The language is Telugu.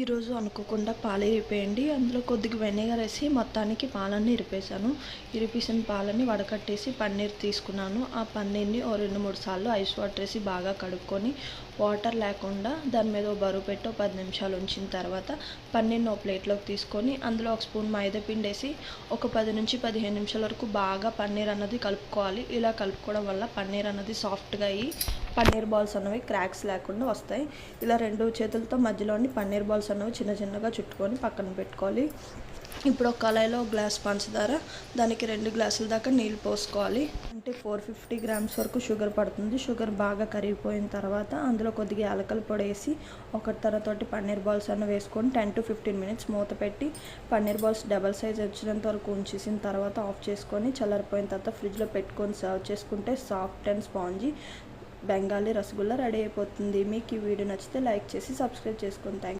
ఈరోజు అనుకోకుండా పాలు ఇరిపేయండి. అందులో కొద్దిగా వెనిగర్ వేసి మొత్తానికి పాలన్నీ ఇరిపేశాను. ఇరిపేసిన పాలని వడకట్టేసి పన్నీర్ తీసుకున్నాను. ఆ పన్నీర్ని ఓ రెండు మూడు సార్లు ఐస్ వాటర్ వేసి బాగా కడుక్కొని వాటర్ లేకుండా దాని మీద ఓ బరువు పెట్టి పది నిమిషాలు ఉంచిన తర్వాత పన్నీర్ని ఓ ప్లేట్లోకి తీసుకొని అందులో ఒక స్పూన్ మైదా పిండి వేసి ఒక పది నుంచి పదిహేను నిమిషాల వరకు బాగా పన్నీర్ అన్నది కలుపుకోవాలి. ఇలా కలుపుకోవడం వల్ల పన్నీర్ అన్నది సాఫ్ట్గా అయ్యి పన్నీర్ బాల్స్ అనేవి క్రాక్స్ లేకుండా వస్తాయి. ఇలా రెండు చేతులతో మధ్యలోని పన్నీర్ బాల్స్ అనేవి చిన్న చిన్నగా చుట్టుకొని పక్కన పెట్టుకోవాలి. ఇప్పుడు ఒక కళాయిలో ఒక గ్లాస్ పంచదార దానికి రెండు గ్లాసుల దాకా నీళ్ళు పోసుకోవాలి. అంటే ఫోర్ ఫిఫ్టీ గ్రామ్స్ వరకు షుగర్ పడుతుంది. షుగర్ బాగా కరిగిపోయిన తర్వాత అందులో కొద్దిగా యాలకల పొడి వేసి ఒకటి తరతోటి పన్నీర్ బాల్స్ అన్న వేసుకొని టెన్ టు ఫిఫ్టీన్ మినిట్స్ మూత పెట్టి పన్నీర్ బాల్స్ డబల్ సైజ్ వచ్చినంత వరకు ఉంచేసిన తర్వాత ఆఫ్ చేసుకొని చల్లారిపోయిన తర్వాత ఫ్రిడ్జ్లో పెట్టుకొని సర్వ్ చేసుకుంటే soft and spongy Bengali rasgulla ready అయిపోతుంది. మీకు ఈ వీడియో నచ్చితే లైక్ చేసి సబ్స్క్రైబ్ చేసుకోండి థ్యాంక్